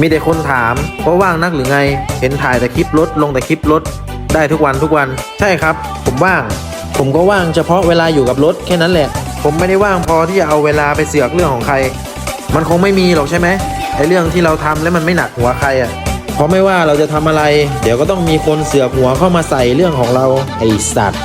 มีแต่คนถามว่าว่างนักหรือไง เห็นถ่ายแต่คลิปรถลงแต่คลิปรถได้ทุกวันทุกวัน ใช่ครับ ผมว่าง ผมก็ว่างเฉพาะเวลาอยู่กับรถแค่นั้นแหละ ผมไม่ได้ว่างพอที่จะเอาเวลาไปเสือกเรื่องของใคร มันคงไม่มีหรอกใช่ไหมไอเรื่องที่เราทำแล้วมันไม่หนักหัวใครอะเพราะไม่ว่าเราจะทำอะไร เดี๋ยวก็ต้องมีคนเสือกหัวเข้ามาใส่เรื่องของเราไอสัตว์